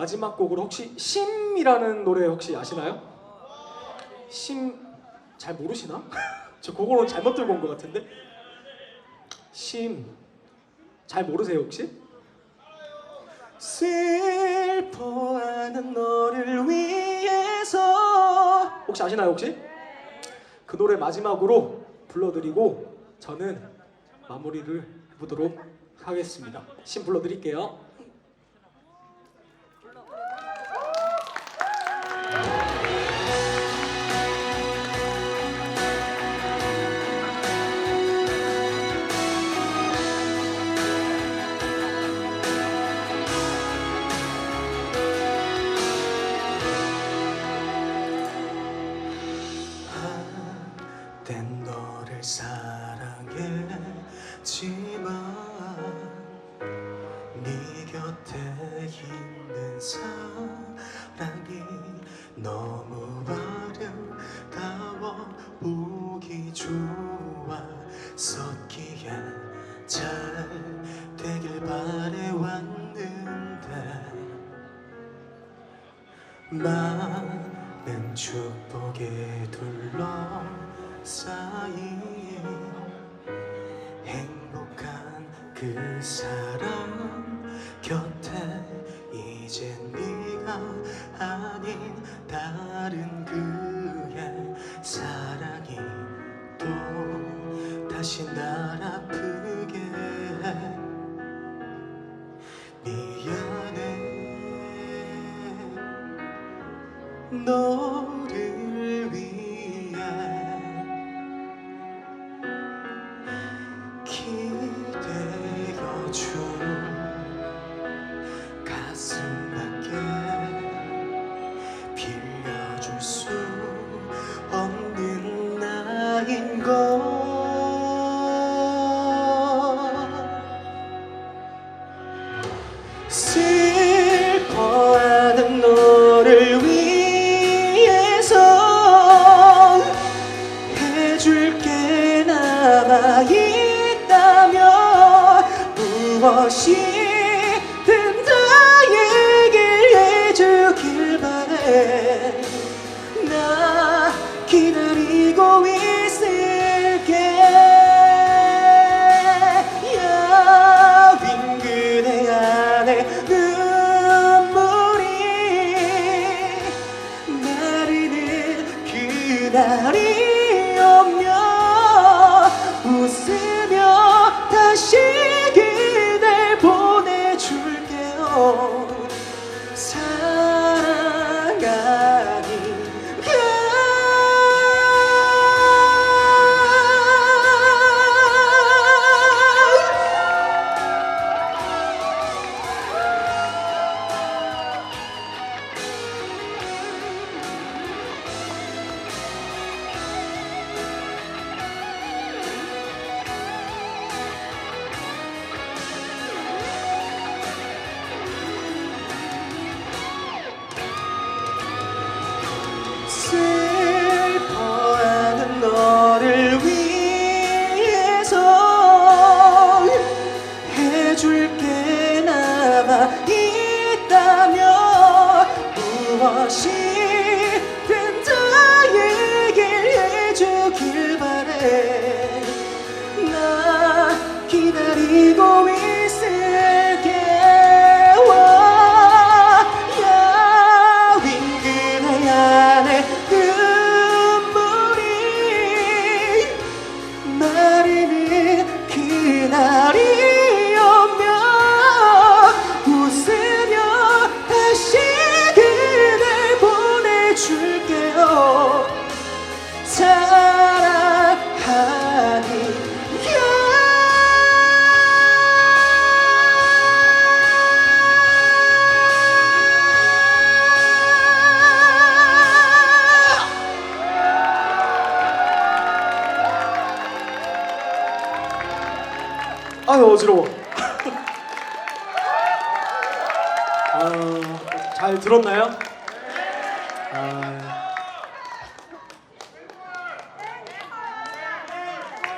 마지막 곡으로 혹시 심이라는 노래 혹시 아시나요? 심 잘 모르시나? 저 그거는 잘못 들고 온 것 같은데 심 잘 모르세요 혹시? 슬퍼하는 너를 위해서 혹시 아시나요 혹시? 그 노래 마지막으로 불러드리고 저는 마무리를 해보도록 하겠습니다. 심 불러드릴게요. 지만 네 곁에 있는 사랑이 너무 아름다워 보기 좋았었기에 잘 되길 바래왔는데 많은 축복에 둘러싸인 그 사람 곁에 이제 네가 아닌 다른 그의 사랑이 또 다시 날 무엇이든 다 얘기해주길 바래. 나 기다리고 있을게. 야윈 그대 안에 눈물이 마르는 그날이 마 아유 어지러워. 아, 잘 들었나요? 아,